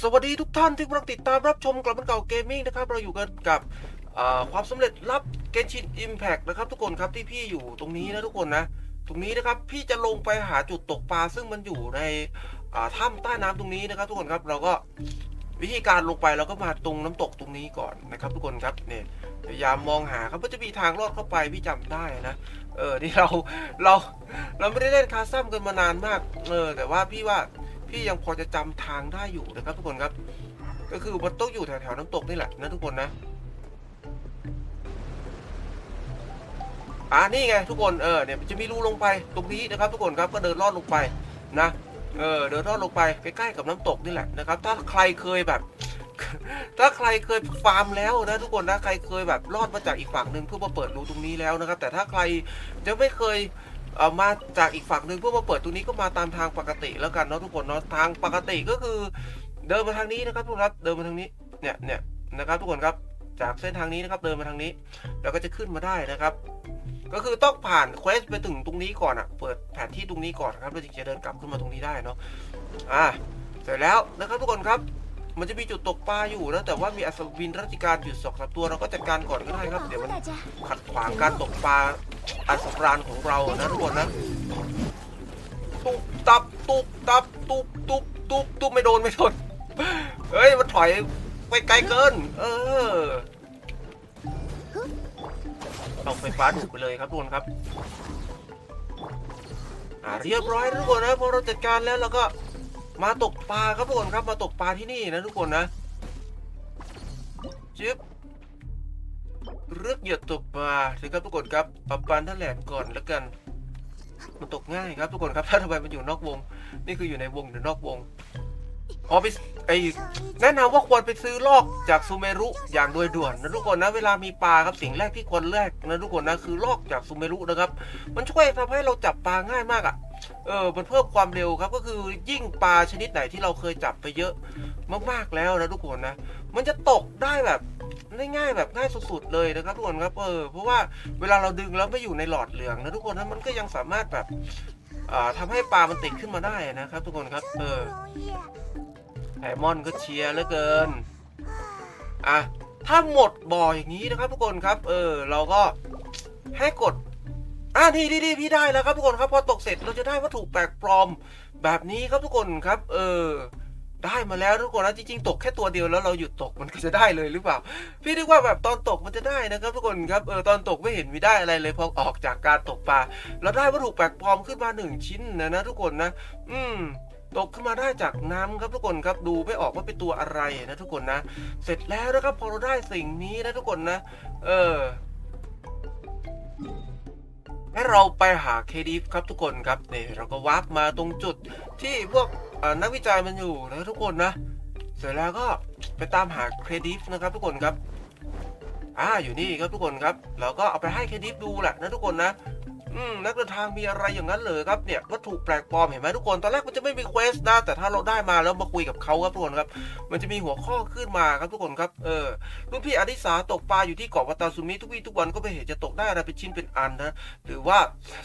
สวัสดีทุกท่านที่กำลังติดตามรับชมกลับมันเก่าเกมมิ่งนะครับ เราอยู่กันกับความสำเร็จลับเกนชินอิมแพกนะครับ ทุกคนครับที่พี่อยู่ตรงนี้นะทุกคนนะ ตรงนี้นะครับพี่จะลงไปหาจุดตกปลาซึ่งมันอยู่ในถ้ำใต้น้ำตรงนี้นะครับ ทุกคนครับเราก็วิธีการลงไปเราก็มาตรงน้ำตกตรงนี้ก่อนนะครับ ทุกคนครับเนี่ยพยายามมองหาครับว่าจะมีทางลอดเข้าไปพี่จำได้นะเออนี่เราเราเราไม่ได้เล่นคาซัมกันมานานมากเออแต่ว่าพี่ว่า พี่ยังพอจะจำทางได้อยู่นะครับทุกคนครับ ก็คือมันต้องอยู่แถวๆน้ำตกนี่แหละนะทุกคนนะอ่านี่ไงทุกคนเออเนี่ยจะมีรูลงไปตรงนี้นะครับ ทุกคนครับก็เดินลอดลงไปนะเออเดินลอดลงไปใกล้ๆกับน้ำตกนี่แหละนะครับ ถ้าใครเคยแบบ ถ้าใครเคยฟาร์มแล้วนะทุกคนนะใครเคยแบบรอดมาจากอีกฝั่งหนึ่งเพื่อมาเปิดรูตรงนี้แล้วนะครับ แต่ถ้าใครจะไม่เคย เอามาจากอีกฝั่งหนึ่งเพื่อมาเปิดตรงนี้ก็มาตามทางปกติแล้วกันเนาะทุกคนเนาะทางปกติก็คือ เดินมาทางนี้นะครับทุกคนครับเดินมาทางนี้เนี่ยเนี่ยนะครับ ทุกคนครับจากเส้นทางนี้นะครับเดินมาทางนี้แล้วก็จะขึ้นมาได้นะครับ ก็คือต้องผ่านเควสไปถึงตรงนี้ก่อนอะเปิดแผนที่ตรงนี้ก่อนครับแล้วถึงจะเดินกลับขึ้นมาตรงนี้ได้เนาะอ่าเสร็จแล้วนะครับทุกคนครับ มันจะมีจุดตกปลาอยู่นะแต่ว่ามีอัศวินราชการอยู่สองสามตัวเราก็จัดการก่อนก็ได้ครับ เดี๋ยวมันขัดขวางการตกปลาอันสำราญของเรานะทุกคนนะตุบตับตุบตับตุบตุบตุบตุบไม่โดนไม่โดนเฮ้ยมันถอยไปไกลเกิน เออเอาไฟฟ้าดูดไปเลยครับทุกคนครับอ่าเรียบร้อยทุกคนนะพอเราจัดการแล้วเราก็ มาตกปลาครับทุกคนครับมาตกปลาที่นี่นะทุกคนนะจิ๊บเลือกเหยื่อตกปลานะครับทุกคนครับปรับปานท่าแหลมก่อนแล้วกัน มันตกง่ายครับทุกคนครับถ้าทำไมมันอยู่นอกวง นี่คืออยู่ในวงหรือนอกวงอ๋อไปไอแนะนำว่าควรไปซื้อลอกจากซูเมรุอย่างโดยด่วนนะทุกคนนะเวลามีปลาครับสิ่งแรกที่ควรแรกนะทุกคนนะคือลอกจากซูเมรุนะครับ มันช่วยทำให้เราจับปลาง่ายมากอะ เออมันเพิ่มความเร็วครับก็คือยิ่งปลาชนิดไหนที่เราเคยจับไปเยอะมากๆแล้วนะทุกคนนะ มันจะตกได้แบบง่ายๆแบบง่ายสุดๆเลยนะครับทุกคนครับเออเพราะว่าเวลาเราดึงแล้วไม่อยู่ในหลอดเหลืองนะทุกคนนะมันก็ยังสามารถแบบทำให้ปลามันติดขึ้นมาได้นะครับ ทุกคนครับ เออไอมอนก็เชียร์เหลือเกิน อะ ถ้าหมดบ่ออย่างนี้นะครับ ทุกคนครับ เออ เราก็ให้กด อะนี่นี่พี่ได้แล้วครับทุกคนครับพอตกเสร็จเราจะได้วัตถุแปลกปลอมแบบนี้ครับทุกคนครับ เออได้มาแล้วทุกคนนะจริงๆตกแค่ตัวเดียวแล้วเราหยุดตกมันก็จะได้เลยหรือเปล่า พี่นึกว่าแบบตอนตกมันจะได้นะครับทุกคนครับเออตอนตกไม่เห็นมีได้อะไรเลยพอออกจากการตกปลาเราได้วัตถุแปลกปลอมขึ้นมาหนึ่งชิ้นนะนะทุกคนนะ อืมตกขึ้นมาได้จากน้ำครับทุกคนครับดูไม่ออกว่าเป็นตัวอะไรนะทุกคนนะ เสร็จแล้วนะครับพอเราได้สิ่งนี้นะทุกคนนะ เออ ให้เราไปหาเคดีฟครับทุกคนครับเนี่ยเราก็วาร์ปมาตรงจุดที่พวกนักวิจัยมันอยู่นะทุกคนนะเสร็จแล้วก็ไปตามหาเครดิฟนะครับทุกคนครับอ่าอยู่นี่ครับทุกคนครับ เราก็เอาไปให้เครดิฟดูแหละนะทุกคนนะ อืมนักเดินทางมีอะไรอย่างนั้นเลยครับเนี่ยวัตถุแปลกปลอมเห็นไหมทุกคนตอนแรกมันจะไม่มีเควสนะแต่ถ้าเราได้มาแล้วมาคุยกับเขาครับทุกคนครับ มันจะมีหัวข้อขึ้นมาครับทุกคนครับเออรุ่นพี่อดิสาตกปลาอยู่ที่เกาะวัตาซุมิทุกวี่ทุกวันก็ไม่เห็นจะตกได้อะไรเป็นชิ้นเป็นอันนะหรือว่า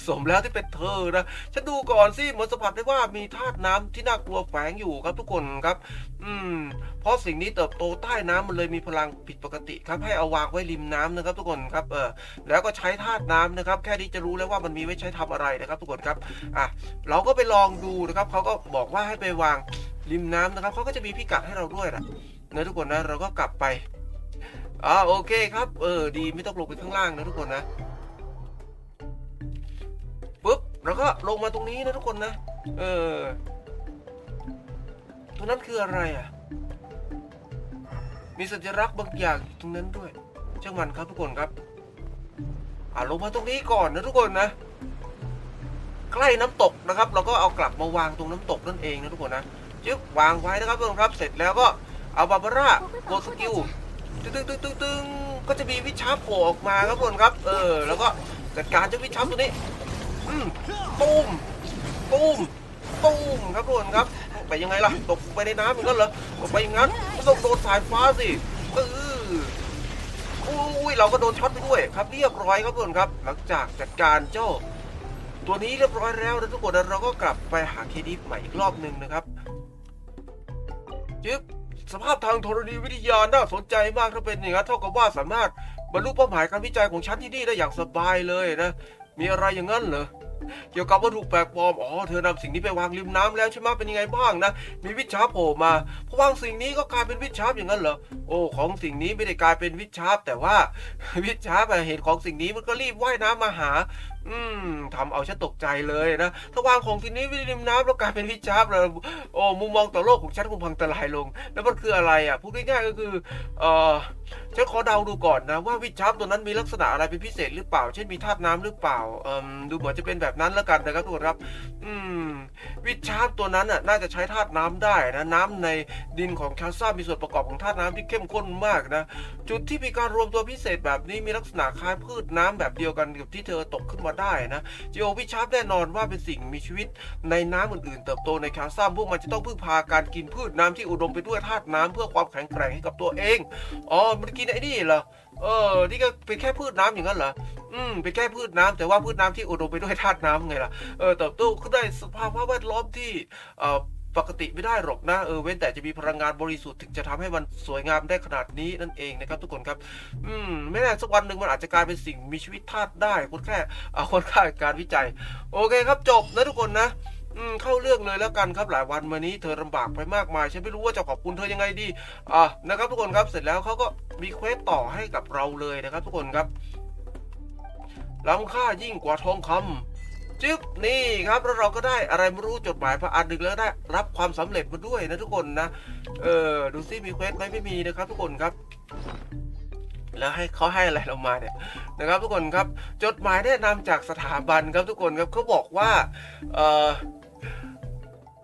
สมแล้วที่เป็นเธอนะฉันดูก่อนสิเหมือนสัมผัสได้ว่ามีธาตุน้ำที่น่ากลัวแฝงอยู่ครับทุกคนครับ อืม เพราะสิ่งนี้เติบโตใต้น้ำมันเลยมีพลังผิดปกติครับให้เอาวางไว้ริมน้ำนะครับ ทุกคนครับเออแล้วก็ใช้ธาตุน้ำนะครับ แค่นี้จะรู้แล้วว่าามันมีไว้ใช้ทำอะไรนะครับทุกคนครับอะเราก็ไปลองดูนะครับเขาก็บอกว่าให้ไปวางริมน้ำนะครับเขาก็จะมีพิกัดให้เราด้วยนะนะทุกคนนะเราก็กลับไปอ่าโอเคครับเออดีไม่ต้องลงไปข้างล่างนะทุกคนนะปุ๊บเราก็ลงมาตรงนี้นะทุกคนนะ เออตรงนั้นคืออะไรอะ มีสัญลักษณ์บางอย่างตรงนั้นด้วยช่างมันครับทุกคนครับ อ่าลงมาตรงนี้ก่อนนะทุกคนนะ ใกล้น้ำตกนะครับ เราก็เอากลับมาวางตรงน้ำตกนั่นเองนะทุกคนนะจึ๊บวางไว้นะครับทุกคนครับ เสร็จแล้วก็เอาบาบาร่าโกสกิลตึ้งตึ้งตึ้งตึ้งตึ้งก็จะมีวิชาโผล่ออกมาครับทุกคนครับ เออ แล้วก็จัดการเจ้าวิชาตัวนี้อืมตูมตูมตูมครับทุกคนครับไปยังไงล่ะตกไปในน้ำอย่างนั้นเหรอตกไปอย่างนั้นก็ต้องโดนสายฟ้าสิเออ อุ้ยเราก็โดนช็อตไปด้วยครับ เรียบร้อยครับทุกคนครับ หลังจากจัดการเจ้า ตัวนี้เรียบร้อยแล้วนะทุกคนนะเราก็กลับไปหาเคดีฟใหม่อีกรอบหนึ่งนะครับจึ๊บสภาพทางธรณีวิทยาน่าสนใจมากถ้าเป็นอย่างนั้นเท่ากับว่าสามารถบรรลุเป้าหมายการวิจัยของฉันที่นี่ได้อย่างสบายเลยนะ มีอะไรอย่างนั้นเหรอ เกี่ยวกับวัตถุแปลกปลอม อ๋อ เธอนำสิ่งนี้ไปวางริมน้ำแล้วใช่ไหมเป็นยังไงบ้างนะ มีวิชาปโผล่มาพอวางสิ่งนี้ก็กลายเป็นวิชาปอย่างนั้นเหรอ โอ้ ของสิ่งนี้ไม่ได้กลายเป็นวิชาร์แต่ว่าวิชาร์ปอะเห็นของสิ่งนี้มันก็รีบว่ายน้ำมาหา อืมทำเอาฉันตกใจเลยนะถ้าวางของสิ่นี้ไว้ริมน้ำแล้วกลายเป็นวิชาร์ปเลยโอ้มุมมองต่อโลกของฉันคงพังทลายลง แล้วมันคืออะไรอะพูดง่ายๆก็คือเอ่อฉันขอเดาดูก่อนนะว่าวิชาร์ตัวนั้นมีลักษณะอะไรเป็นพิเศษหรือเปล่า เช่นมีธาตุน้ำหรือเปล่าเอ่มดูเหมือนจะเป็นแบบนั้นแล้วกันนะครับทุกคนครับ อืมวิชาร์ปตัวนั้นน่ะน่าจะใช้ธาตุน้ำได้นะน้ำในดินของแคลซ่ามีส่วนประกอบของธาตุน้ำที่เข้มข้นมากนะจุดที่มีการรวมตัวพิเศษแบบนี้มีลักษณะคล้ายพืชน้ำแบบเดียวกันกับที่เธอตกขึ้นมาได้นะจีโอวิชชาร์ปแน่นอนว่าเป็นสิ่งมีชีวิตในน้ำอื่นๆ เติบโตในแคลซัมพวกมันจะต้องพึ่งพาการกินพืชน้ำที่อุดมไปด้วยธาตุน้ำเพื่อความแข็งแกร่งให้กับตัวเอง อ๋อ มันกินไอ้นี่เหรอ เออ นี่ก็เป็นแค่พืชน้ำอย่างนั้นเหรอ อืม เป็นแค่พืชน้ำแต่ว่าพืชน้ำที่อุดมไปด้วยธาตุน้ำไงล่ะ เออ เติบโตขึ้นได้สภาพแวดล้อมที่ เอ่อ ปกติไม่ได้หรอกนะเออเว้นแต่จะมีพลังงานบริสุทธิ์ถึงจะทำให้มันสวยงามได้ขนาดนี้นั่นเองนะครับทุกคนครับ อืมไม่แน่สักวันหนึ่งมันอาจจะกลายเป็นสิ่งมีชีวิตธาตุได้คนแค่เอาคนค่าการวิจัย โอเคครับจบนะทุกคนนะอืมเข้าเรื่องเลยแล้วกันครับหลายวันมานี้เธอลำบากไปมากมาย ฉันไม่รู้ว่าจะขอบคุณเธอยังไงดีอะนะครับทุกคนครับเสร็จแล้วเขาก็มีเควสต่อให้กับเราเลยนะครับ ทุกคนครับล้ำค่ายิ่งกว่าทองคำ จึ๊บนี่ครับแล้วเราก็ได้อะไรไม่รู้จดหมายพระอันหนึ่งแล้วได้รับความสำเร็จมาด้วยนะทุกคนนะเออดูซิมีเควสไหมไม่มีนะครับทุกคนครับแล้วให้เขาให้อะไรเรามาเนี่ยนะครับ ทุกคนครับจดหมายแนะนำจากสถาบันครับทุกคนครับเขาบอกว่าเอ่อ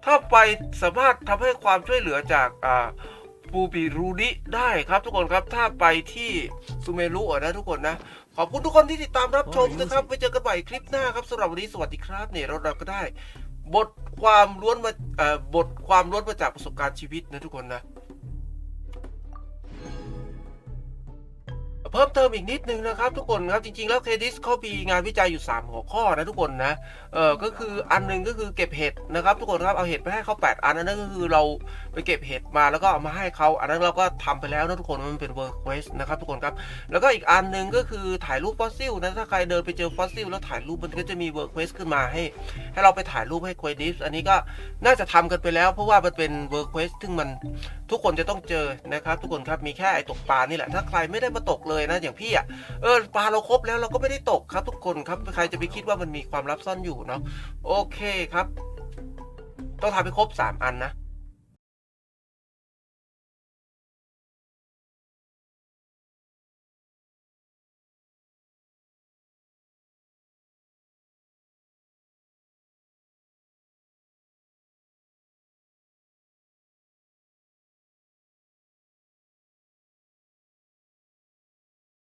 ถ้าไปสามารถทำให้ความช่วยเหลือจากอ่า ปูบิรูดิได้ครับทุกคนครับถ้าไปที่ซูเมรุอะนะทุกคนนะ ขอบคุณทุกคนที่ติดตามรับชมนะครับไว้เจอกันใหม่คลิปหน้าครับสำหรับวันนี้สวัสดีครับเนี่ยเราเราก็ได้ บทความล้วนมาเอ่อบทความล้วนมาจากประสบการณ์ชีวิตนะทุกคนนะ เพิ่มเติมอีกนิดนึงนะครับทุกคนครับจริง ๆ แล้วเคดิสเขามีงานวิจัยอยู่ 3 หัวข้อนะทุกคนนะเออก็คืออันหนึงก็คือเก็บเห็ดนะครับ ทุกคนครับเอาเห็ดไปให้เขา8อันอันนั้นก็คือเราไปเก็บเห็ดมาแล้วก็เอามาให้เขาอันนั้นเราก็ทำไปแล้วนะทุกคนมันเป็นเวิร์กเควสนะครับทุกคนครับแล้วก็อีกอันหนึงก็คือถ่ายรูปฟอสซิลนะถ้าใครเดินไปเจอฟอสซิลแล้วถ่ายรูปมันก็จะมีเวิร์กเควสขึ้นมาให้ ให้เราไปถ่ายรูปให้เครดิสอันนี้ก็น่าจะทำกันไปแล้ว เพราะว่ามันเป็นเวิร์กเวสซึ่งมัน ทุกคนจะต้องเจอนะครับ ทุกคนครับมีแค่ไอ้ตกปลานี่แหละถ้าใครไม่ได้มาตกเลยนะอย่างพี่อะเออปลาเราครบแล้วเราก็ไม่ได้ตกครับ ทุกคนครับใครจะไปคิดว่ามันมีความลับซ่อนอยู่เนาะโอเคครับ ต้องทำให้ครบ 3 อันนะ